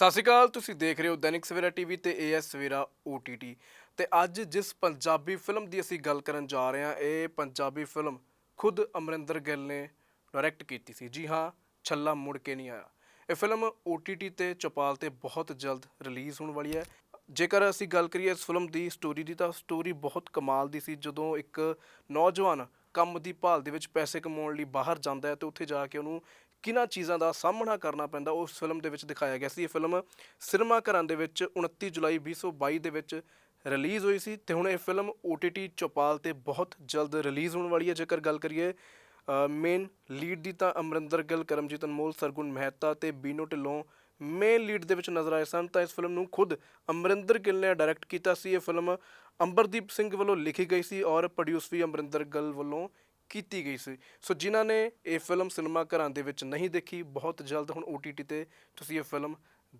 ਸਤਿ ਸ਼੍ਰੀ ਅਕਾਲ, ਤੁਸੀਂ ਦੇਖ ਰਹੇ ਹੋ ਦੈਨਿਕ ਸਵੇਰਾ ਟੀਵੀ ਤੇ ਏਐਸ ਸਵੇਰਾ OTT ਤੇ ਅੱਜ ਜਿਸ ਪੰਜਾਬੀ ਫਿਲਮ ਦੀ ਅਸੀਂ ਗੱਲ ਕਰਨ ਜਾ ਰਹੇ ਹਾਂ, ਇਹ ਪੰਜਾਬੀ ਫਿਲਮ ਖੁਦ ਅਮਰਿੰਦਰ ਗਿੱਲ ਨੇ ਡਾਇਰੈਕਟ ਕੀਤੀ ਸੀ। ਜੀ ਹਾਂ, ਛੱਲਾ ਮੁੜ ਕੇ ਨਹੀਂ ਆਇਆ। ਇਹ ਫਿਲਮ OTT ਤੇ ਚਪਾਲ ਤੇ ਬਹੁਤ ਜਲਦ ਰਿਲੀਜ਼ ਹੋਣ ਵਾਲੀ ਹੈ। ਜੇਕਰ ਅਸੀਂ ਗੱਲ ਕਰੀਏ ਇਸ ਫਿਲਮ ਦੀ ਸਟੋਰੀ ਦੀ, ਤਾਂ ਸਟੋਰੀ ਬਹੁਤ ਕਮਾਲ ਦੀ ਸੀ। ਜਦੋਂ ਇੱਕ ਨੌਜਵਾਨ ਕੰਮ ਦੀ ਭਾਲ ਦੇ ਵਿੱਚ ਪੈਸੇ ਕਮਾਉਣ ਲਈ ਬਾਹਰ ਜਾਂਦਾ ਹੈ, ਤੇ ਉੱਥੇ ਜਾ ਕੇ ਉਹਨੂੰ ਕਿਹਨਾਂ ਚੀਜ਼ਾਂ ਦਾ ਸਾਹਮਣਾ ਕਰਨਾ ਪੈਂਦਾ, ਉਸ ਫਿਲਮ ਦੇ ਵਿੱਚ ਦਿਖਾਇਆ ਗਿਆ ਸੀ। ਇਹ ਫਿਲਮ ਸਿਨੇਮਾ ਘਰਾਂ ਦੇ ਵਿੱਚ 29 ਜੁਲਾਈ 2022 ਦੇ ਵਿੱਚ ਰਿਲੀਜ਼ ਹੋਈ ਸੀ ਤੇ ਹੁਣ ਇਹ ਫਿਲਮ OTT ਚੌਪਾਲ ਤੇ ਬਹੁਤ ਜਲਦ ਰਿਲੀਜ਼ ਹੋਣ ਵਾਲੀ ਹੈ। ਜੇਕਰ ਗੱਲ ਕਰੀਏ ਮੇਨ ਲੀਡ ਦੀ ਤਾਂ ਅਮਰਿੰਦਰ ਗਿੱਲ, ਕਰਮਜੀਤ ਅਨਮੋਲ, ਸਰਗੁਣ ਮਹਿਤਾ ਤੇ ਬੀਨੋ ਢਿੱਲੋਂ ਮੇਨ ਲੀਡ ਦੇ ਵਿੱਚ ਨਜ਼ਰ ਆਏ ਸਨ, ਤਾਂ ਇਸ ਫਿਲਮ ਨੂੰ ਖੁਦ ਅਮਰਿੰਦਰ ਗਿੱਲ ਨੇ ਡਾਇਰੈਕਟ ਕੀਤਾ ਸੀ। ਇਹ ਫਿਲਮ ਅੰਬਰਦੀਪ ਸਿੰਘ ਵੱਲੋਂ ਲਿਖੀ ਗਈ ਸੀ ਔਰ ਪ੍ਰੋਡਿਊਸ ਵੀ ਅਮਰਿੰਦਰ ਗਿੱਲ ਵੱਲੋਂ ਕੀਤੀ ਗਈ ਸੀ। ਸੋ ਜਿਨ੍ਹਾਂ ਨੇ ਇਹ ਫਿਲਮ ਸਿਨੇਮਾ ਘਰਾਂ ਦੇ ਵਿੱਚ ਨਹੀਂ ਦੇਖੀ, ਬਹੁਤ ਜਲਦ ਹੁਣ OTT ਤੇ ਤੁਸੀਂ ਇਹ ਫਿਲਮ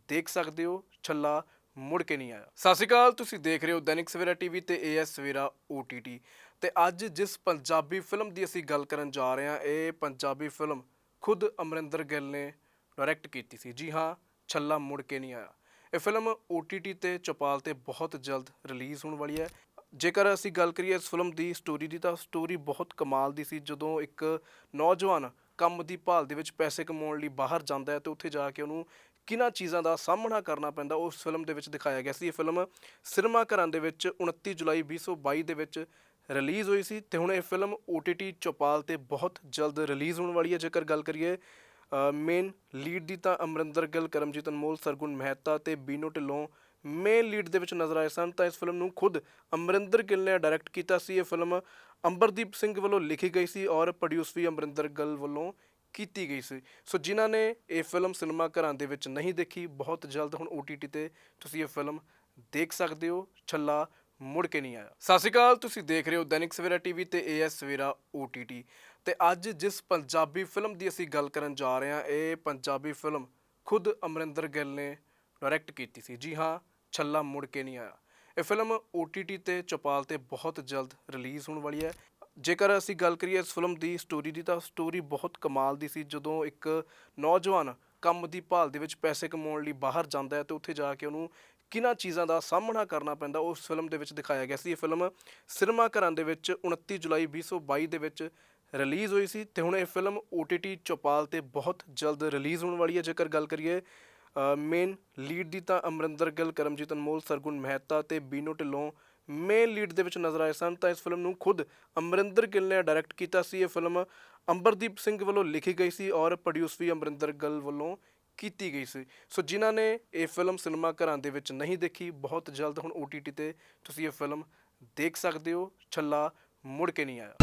ਦੇਖ ਸਕਦੇ ਹੋ। ਛੱਲਾ ਮੁੜ ਕੇ ਨਹੀਂ ਆਇਆ। ਸਤਿ ਸ਼੍ਰੀ ਅਕਾਲ, ਤੁਸੀਂ ਦੇਖ ਰਹੇ ਹੋ ਦੈਨਿਕ ਸਵੇਰਾ ਟੀਵੀ ਤੇ ਏਐਸ ਸਵੇਰਾ OTT ਤੇ ਅੱਜ ਜਿਸ ਪੰਜਾਬੀ ਫਿਲਮ ਦੀ ਅਸੀਂ ਗੱਲ ਕਰਨ ਜਾ ਰਹੇ ਹਾਂ, ਇਹ ਪੰਜਾਬੀ ਫਿਲਮ ਖੁਦ ਅਮਰਿੰਦਰ ਗਿੱਲ ਨੇ ਡਾਇਰੈਕਟ ਕੀਤੀ ਸੀ। ਜੀ ਹਾਂ, ਛੱਲਾ ਮੁੜ ਕੇ ਨਹੀਂ ਆਇਆ। ਇਹ ਫਿਲਮ OTT ਤੇ, ਚਪਾਲ ਤੇ ਬਹੁਤ ਜਲਦ ਰਿਲੀਜ਼ ਹੋਣ ਵਾਲੀ ਹੈ। ਜੇਕਰ ਅਸੀਂ ਗੱਲ ਕਰੀਏ ਇਸ ਫਿਲਮ ਦੀ ਸਟੋਰੀ ਦੀ, ਤਾਂ ਸਟੋਰੀ ਬਹੁਤ ਕਮਾਲ ਦੀ ਸੀ। ਜਦੋਂ ਇੱਕ ਨੌਜਵਾਨ ਕੰਮ ਦੀ ਭਾਲ ਦੇ ਵਿੱਚ ਪੈਸੇ ਕਮਾਉਣ ਲਈ ਬਾਹਰ ਜਾਂਦਾ ਹੈ, ਤੇ ਉੱਥੇ ਜਾ ਕੇ ਉਹਨੂੰ ਕਿਹਨਾਂ ਚੀਜ਼ਾਂ ਦਾ ਸਾਹਮਣਾ ਕਰਨਾ ਪੈਂਦਾ ਉਸ ਫਿਲਮ ਦੇ ਵਿੱਚ ਦਿਖਾਇਆ ਗਿਆ ਸੀ। ਇਹ ਫਿਲਮ ਸਿਨੇਮਾ ਘਰਾਂ ਦੇ ਵਿੱਚ 29 ਜੁਲਾਈ 2022 ਦੇ ਵਿੱਚ ਰਿਲੀਜ਼ ਹੋਈ ਸੀ, ਤੇ ਹੁਣ ਇਹ ਫਿਲਮ OTT ਚੌਪਾਲ ਤੇ ਬਹੁਤ ਜਲਦ ਰਿਲੀਜ਼ ਹੋਣ ਵਾਲੀ ਹੈ। ਜੇਕਰ ਗੱਲ ਕਰੀਏ ਮੇਨ ਲੀਡ ਦੀ ਤਾਂ ਅਮਰਿੰਦਰ ਗਿੱਲ, ਕਰਮਜੀਤ ਅਨਮੋਲ, ਸਰਗੁਣ ਮਹਿਤਾ ਤੇ ਬੀਨੋ ਢਿੱਲੋਂ ਮੇਨ ਲੀਡ ਦੇ ਵਿੱਚ ਨਜ਼ਰ ਆਏ ਸਨ, ਤਾਂ ਇਸ ਫਿਲਮ ਨੂੰ ਖੁਦ ਅਮਰਿੰਦਰ ਗਿੱਲ ਨੇ ਡਾਇਰੈਕਟ ਕੀਤਾ ਸੀ। ਇਹ ਫਿਲਮ ਅੰਬਰਦੀਪ ਸਿੰਘ ਵੱਲੋਂ ਲਿਖੀ ਗਈ ਸੀ ਔਰ ਪ੍ਰੋਡਿਊਸ ਵੀ ਅਮਰਿੰਦਰ ਗਿੱਲ ਵੱਲੋਂ ਕੀਤੀ ਗਈ ਸੀ। ਸੋ ਜਿਨ੍ਹਾਂ ਨੇ ਇਹ ਫਿਲਮ ਸਿਨੇਮਾ ਘਰਾਂ ਦੇ ਵਿੱਚ ਨਹੀਂ ਦੇਖੀ, ਬਹੁਤ ਜਲਦ ਹੁਣ OTT ਤੇ ਤੁਸੀਂ ਇਹ ਫਿਲਮ ਦੇਖ ਸਕਦੇ ਹੋ। ਛੱਲਾ ਮੁੜ ਕੇ ਨਹੀਂ ਆਇਆ। ਸਤਿ ਸ਼੍ਰੀ ਅਕਾਲ, ਤੁਸੀਂ ਦੇਖ ਰਹੇ ਹੋ ਦੈਨਿਕ ਸਵੇਰਾ ਟੀਵੀ ਤੇ ਏਐਸ ਸਵੇਰਾ OTT ਤੇ ਅੱਜ ਜਿਸ ਪੰਜਾਬੀ ਫਿਲਮ ਦੀ ਅਸੀਂ ਗੱਲ ਕਰਨ ਜਾ ਰਹੇ ਹਾਂ, ਇਹ ਪੰਜਾਬੀ ਫਿਲਮ ਖੁਦ ਅਮਰਿੰਦਰ ਗਿੱਲ ਨੇ ਡਾਇਰੈਕਟ ਕੀਤੀ ਸੀ। ਜੀ ਹਾਂ ਛੱਲਾ ਮੁੜ ਕੇ ਨਹੀਂ ਆਇਆ। ਇਹ ਫਿਲਮ OTT ਤੇ ਚਪਾਲ ਤੇ ਬਹੁਤ ਜਲਦ ਰਿਲੀਜ਼ ਹੋਣ ਵਾਲੀ ਹੈ। ਜੇਕਰ ਅਸੀਂ ਗੱਲ ਕਰੀਏ ਇਸ ਫਿਲਮ ਦੀ ਸਟੋਰੀ ਦੀ, ਤਾਂ ਸਟੋਰੀ ਬਹੁਤ ਕਮਾਲ ਦੀ ਸੀ। ਜਦੋਂ ਇੱਕ ਨੌਜਵਾਨ ਕੰਮ ਦੀ ਭਾਲ ਦੇ ਵਿੱਚ ਪੈਸੇ ਕਮਾਉਣ ਲਈ ਬਾਹਰ ਜਾਂਦਾ ਹੈ ਤੇ ਉੱਥੇ ਜਾ ਕੇ ਉਹਨੂੰ ਕਿਹਨਾਂ ਚੀਜ਼ਾਂ ਦਾ ਸਾਹਮਣਾ ਕਰਨਾ ਪੈਂਦਾ, ਉਸ ਫਿਲਮ ਦੇ ਵਿੱਚ ਦਿਖਾਇਆ ਗਿਆ ਸੀ। ਇਹ ਫਿਲਮ ਸਿਨੇਮਾ ਘਰਾਂ ਦੇ ਵਿੱਚ 29 ਜੁਲਾਈ 2022 ਦੇ ਵਿੱਚ ਰਿਲੀਜ਼ ਹੋਈ ਸੀ ਤੇ ਹੁਣ ਇਹ ਫਿਲਮ OTT ਚੌਪਾਲ ਤੇ ਬਹੁਤ ਜਲਦ ਰਿਲੀਜ਼ ਹੋਣ ਵਾਲੀ ਹੈ। ਜੇਕਰ ਗੱਲ ਕਰੀਏ ਮੇਨ ਲੀਡ ਦੀ ਤਾਂ ਅਮਰਿੰਦਰ ਗਿੱਲ, ਕਰਮਜੀਤ ਅਨਮੋਲ, ਸਰਗੁਣ ਮਹਿਤਾ ਤੇ ਬੀਨੋ ਢਿੱਲੋਂ ਮੇਨ ਲੀਡ ਦੇ ਵਿੱਚ ਨਜ਼ਰ ਆਏ ਸਨ। ਤਾਂ ਇਸ ਫਿਲਮ ਨੂੰ ਖੁਦ ਅਮਰਿੰਦਰ ਗਿੱਲ ਨੇ ਡਾਇਰੈਕਟ ਕੀਤਾ ਸੀ। ਇਹ ਫਿਲਮ ਅੰਬਰਦੀਪ ਸਿੰਘ ਵੱਲੋਂ ਲਿਖੀ ਗਈ ਸੀ ਔਰ ਪ੍ਰੋਡਿਊਸ ਵੀ ਅਮਰਿੰਦਰ ਗਿੱਲ ਵੱਲੋਂ ਕੀਤੀ ਗਈ ਸੀ। ਸੋ ਜਿਨ੍ਹਾਂ ਨੇ ਇਹ ਫਿਲਮ ਸਿਨੇਮਾ ਘਰਾਂ ਦੇ ਵਿੱਚ ਨਹੀਂ ਦੇਖੀ, ਬਹੁਤ ਜਲਦ ਹੁਣ OTT ਤੇ ਤੁਸੀਂ ਇਹ ਫਿਲਮ ਦੇਖ ਸਕਦੇ ਹੋ। ਛੱਲਾ ਮੁੜ ਕੇ ਨਹੀਂ ਆਇਆ।